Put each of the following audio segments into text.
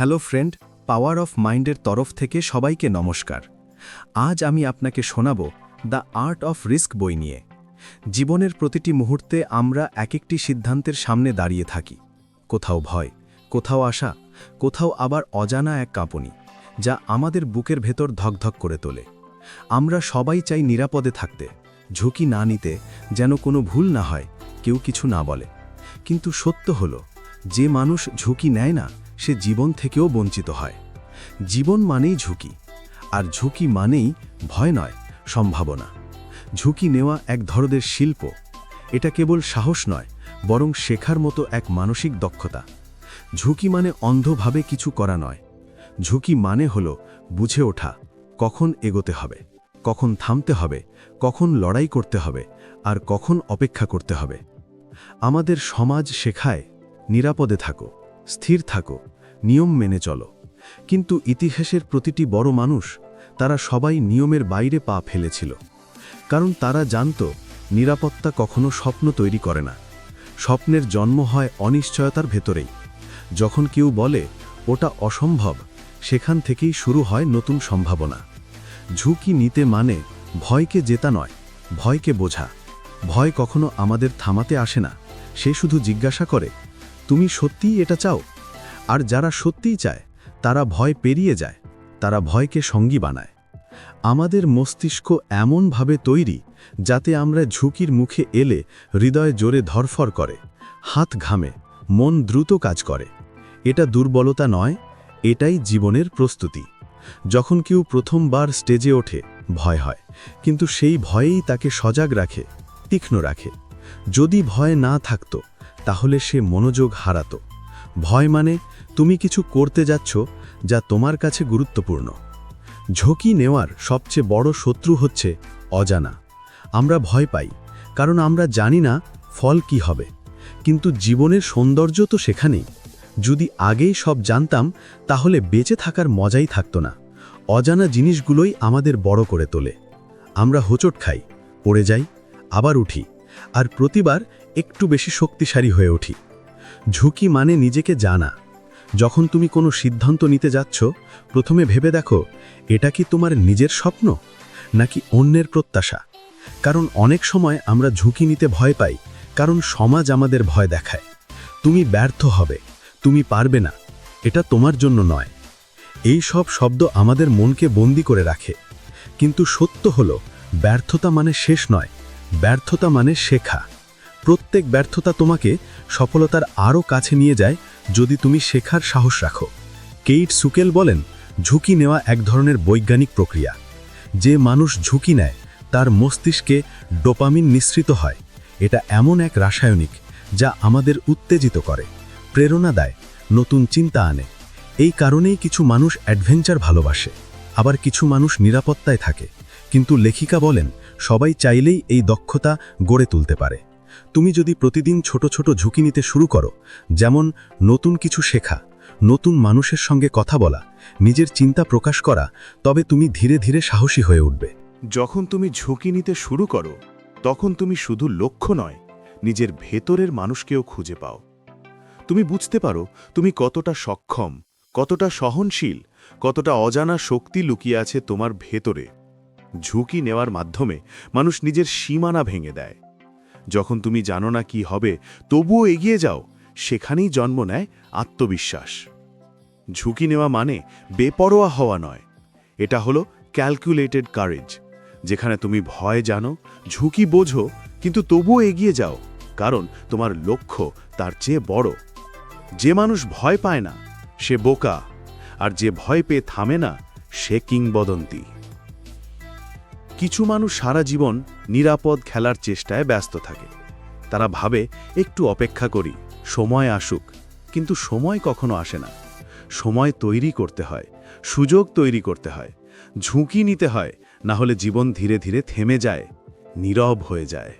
Hello friend, power of মাইন্ডের তরফ থেকে সবাইকে নমস্কার। আজ আমি আপনাকে শোনাব দ্য আর্ট অফ রিস্ক বই নিয়ে। জীবনের প্রতিটি মুহূর্তে আমরা এক একটি সিদ্ধান্তের সামনে দাঁড়িয়ে থাকি। কোথাও ভয়, কোথাও আশা, কোথাও আবার অজানা এক কাঁপনি, যা আমাদের বুকের ভেতর ধকধক করে তোলে। আমরা সবাই চাই নিরাপদে থাকতে, ঝুঁকি না নিতে, যেন কোনো ভুল না হয়, কেউ কিছু না বলে। কিন্তু সত্য হল, যে মানুষ ঝুঁকি নেয় না সে জীবন থেকেও বঞ্চিত হয়। জীবন মানেই ঝুঁকি, আর ঝুঁকি মানেই ভয় নয়, সম্ভাবনা। ঝুঁকি নেওয়া এক ধরনের শিল্প। এটা কেবল সাহস নয়, বরং শেখার মতো এক মানসিক দক্ষতা। ঝুঁকি মানে অন্ধভাবে কিছু করা নয়। ঝুঁকি মানে হল বুঝে ওঠা, কখন এগোতে হবে, কখন থামতে হবে, কখন লড়াই করতে হবে, আর কখন অপেক্ষা করতে হবে। আমাদের সমাজ শেখায়, নিরাপদে থাকো। স্থির থাকো, নিয়ম মেনে চলো। কিন্তু ইতিহাসের প্রতিটি বড় মানুষ, তারা সবাই নিয়মের বাইরে পা ফেলেছিল। কারণ তারা জানত, নিরাপত্তা কখনো স্বপ্ন তৈরি করে না। স্বপ্নের জন্ম হয় অনিশ্চয়তার ভেতরেই। যখন কেউ বলে, ওটা অসম্ভব সেখান থেকেই শুরু হয় নতুন সম্ভাবনা। ঝুঁকি নিতে মানে ভয়কে জেতা নয়, ভয়কে বোঝা। ভয় কখনো আমাদের থামাতে আসে না, সে শুধু জিজ্ঞাসা করে তুমি সত্যিই এটা চাও? আর যারা সত্যিই চায়, তারা ভয় পেরিয়ে যায়, তারা ভয়কে সঙ্গী বানায়। আমাদের মস্তিষ্ক এমনভাবে তৈরি, যাতে আমরা ঝুঁকির মুখে এলে হৃদয় জোরে ধরফর করে, হাত ঘামে, মন দ্রুত কাজ করে। এটা দুর্বলতা নয়, এটাই জীবনের প্রস্তুতি। যখন কেউ প্রথমবার স্টেজে ওঠে, ভয় হয়, কিন্তু সেই ভয়েই তাকে সজাগ রাখে, তীক্ষ্ণ রাখে। যদি ভয় না থাকত তাহলে সে মনোযোগ হারাত। ভয় মানে তুমি কিছু করতে যাচ্ছ যা তোমার কাছে গুরুত্বপূর্ণ। ঝুঁকি নেওয়ার সবচেয়ে বড় শত্রু হচ্ছে অজানা। আমরা ভয় পাই, কারণ আমরা জানি না ফল কি হবে। কিন্তু জীবনের সৌন্দর্য তো সেখানেই। যদি আগেই সব জানতাম, তাহলে বেঁচে থাকার মজাই থাকতো না। অজানা জিনিসগুলোই আমাদের বড় করে তোলে। আমরা হোঁচট খাই, পড়ে যাই, আবার উঠি, আর প্রতিবার একটু বেশি শক্তিশালী হয়ে উঠি। ঝুঁকি মানে নিজেকে জানা। যখন তুমি কোনো সিদ্ধান্ত নিতে যাচ্ছ, প্রথমে ভেবে দেখো, এটা কি তোমার নিজের স্বপ্ন, নাকি অন্যের প্রত্যাশা? কারণ অনেক সময় আমরা ঝুঁকি নিতে ভয় পাই, কারণ সমাজ আমাদের ভয় দেখায়। তুমি ব্যর্থ হবে, তুমি পারবে না, এটা তোমার জন্য নয়। এই সব শব্দ আমাদের মনকে বন্দি করে রাখে। কিন্তু সত্য হলো, ব্যর্থতা মানে শেষ নয়, ব্যর্থতা মানে শেখা। প্রত্যেক ব্যর্থতা তোমাকে সফলতার আরও কাছে নিয়ে যায় যদি তুমি শেখার সাহস রাখো। কেইট সুকেল বলেন, ঝুঁকি নেওয়া এক ধরনের বৈজ্ঞানিক প্রক্রিয়া। যে মানুষ ঝুঁকি নেয়, তার মস্তিষ্কে ডোপামিন নিঃসৃত হয়। এটা এমন এক রাসায়নিক যা আমাদের উত্তেজিত করে, প্রেরণা দেয়, নতুন চিন্তা আনে। এই কারণেই কিছু মানুষ অ্যাডভেঞ্চার ভালোবাসে, আবার কিছু মানুষ নিরাপত্তায় থাকে। কিন্তু লেখিকা বলেন, সবাই চাইলেই এই দক্ষতা গড়ে তুলতে পারে। তুমি যদি প্রতিদিন ছোট ছোট ঝুঁকি নিতে শুরু করো, যেমন নতুন কিছু শেখা, নতুন মানুষের সঙ্গে কথা বলা, নিজের চিন্তা প্রকাশ করা, তবে তুমি ধীরে ধীরে সাহসী হয়ে উঠবে। যখন তুমি ঝুঁকি নিতে শুরু করো, তখন তুমি শুধু লক্ষ্য নয়, নিজের ভেতরের মানুষকেও খুঁজে পাও। তুমি বুঝতে পারো, তুমি কতটা সক্ষম, কতটা সহনশীল, কতটা অজানা শক্তি লুকিয়ে আছে তোমার ভেতরে। ঝুঁকি নেওয়ার মাধ্যমে মানুষ নিজের সীমানা ভেঙে দেয়। যখন তুমি জানো না কি হবে, তবুও এগিয়ে যাও। সেখানেই জন্ম নেয় আত্মবিশ্বাস। ঝুঁকি নেওয়া মানে বেপরোয়া হওয়া নয়। এটা হলো ক্যালকুলেটেড কারেজ যেখানে তুমি ভয় জানো, ঝুঁকি বোঝো, কিন্তু তবুও এগিয়ে যাও, কারণ তোমার লক্ষ্য তার চেয়ে বড়। যে মানুষ ভয় পায় না, সে বোকা, আর যে ভয় পেয়ে থামে না, সে কিংবদন্তি। কিছু মানুষ সারা জীবন নিরাপদ খেলার চেষ্টায় ব্যস্ত থাকে। তারা ভাবে, একটু অপেক্ষা করি, সময় আসুক। কিন্তু সময় কখনো আসে না। সময় তৈরি করতে হয়, সুযোগ তৈরি করতে হয়, ঝুঁকি নিতে হয়, না হলে জীবন ধীরে ধীরে থেমে যায়, নীরব হয়ে যায়।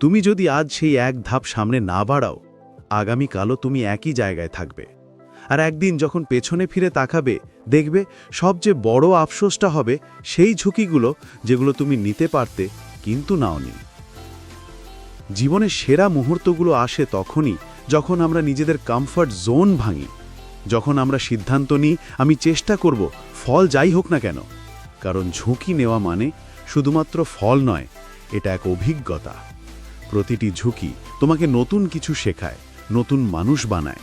তুমি যদি আজ সেই এক ধাপ সামনে না বাড়াও, আগামীকালও তুমি একই জায়গায় থাকবে। আর একদিন যখন পেছনে ফিরে তাকাবে, দেখবে সবচেয়ে বড় আফসোসটা হবে সেই ঝুঁকিগুলো যেগুলো তুমি নিতে পারতে কিন্তু নাও নাওনি। জীবনের সেরা মুহূর্তগুলো আসে তখনই যখন আমরা নিজেদের কমফর্ট জোন ভাঙি, যখন আমরা সিদ্ধান্ত নিই আমি চেষ্টা করব ফল যাই হোক না কেন, কারণ ঝুঁকি নেওয়া মানে শুধুমাত্র ফল নয়, এটা এক অভিজ্ঞতা। প্রতিটি ঝুঁকি তোমাকে নতুন কিছু শেখায়, নতুন মানুষ বানায়।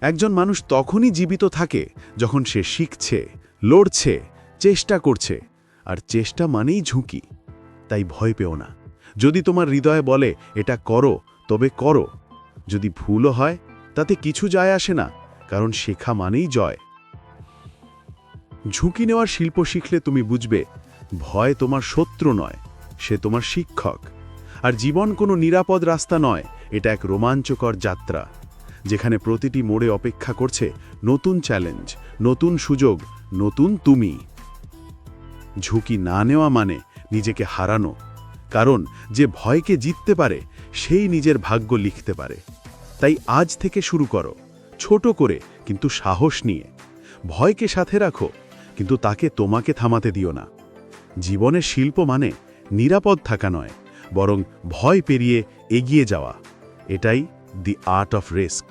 একজন মানুষ তখনই জীবিত থাকে যখন সে শিখছে, লড়ছে, চেষ্টা করছে, আর চেষ্টা মানেই ঝুঁকি। তাই ভয় পেও না। যদি তোমার হৃদয়ে বলে, এটা করো, তবে করো। যদি ভুলও হয়, তাতে কিছু যায় আসে না, কারণ শেখা মানেই জয়। ঝুঁকি নেওয়ার শিল্প শিখলে তুমি বুঝবে, ভয় তোমার শত্রু নয়, সে তোমার শিক্ষক। আর জীবন কোনো নিরাপদ রাস্তা নয়, এটা এক রোমাঞ্চকর যাত্রা। যেখানে প্রতিটি মোড়ে অপেক্ষা করছে নতুন চ্যালেঞ্জ, নতুন সুযোগ, নতুন তুমি। ঝুঁকি না নেওয়া মানে নিজেকে হারানো, কারণ যে ভয়কে জিততে পারে, সেই নিজের ভাগ্য লিখতে পারে। তাই আজ থেকে শুরু করো, ছোট করে, কিন্তু সাহস নিয়ে। ভয়কে সাথে রাখো, কিন্তু তাকে তোমাকে থামাতে দিও না। জীবনের শিল্প মানে নিরাপদ থাকা নয়, বরং ভয় পেরিয়ে এগিয়ে যাওয়া। এটাই দি আর্ট অফ রিস্ক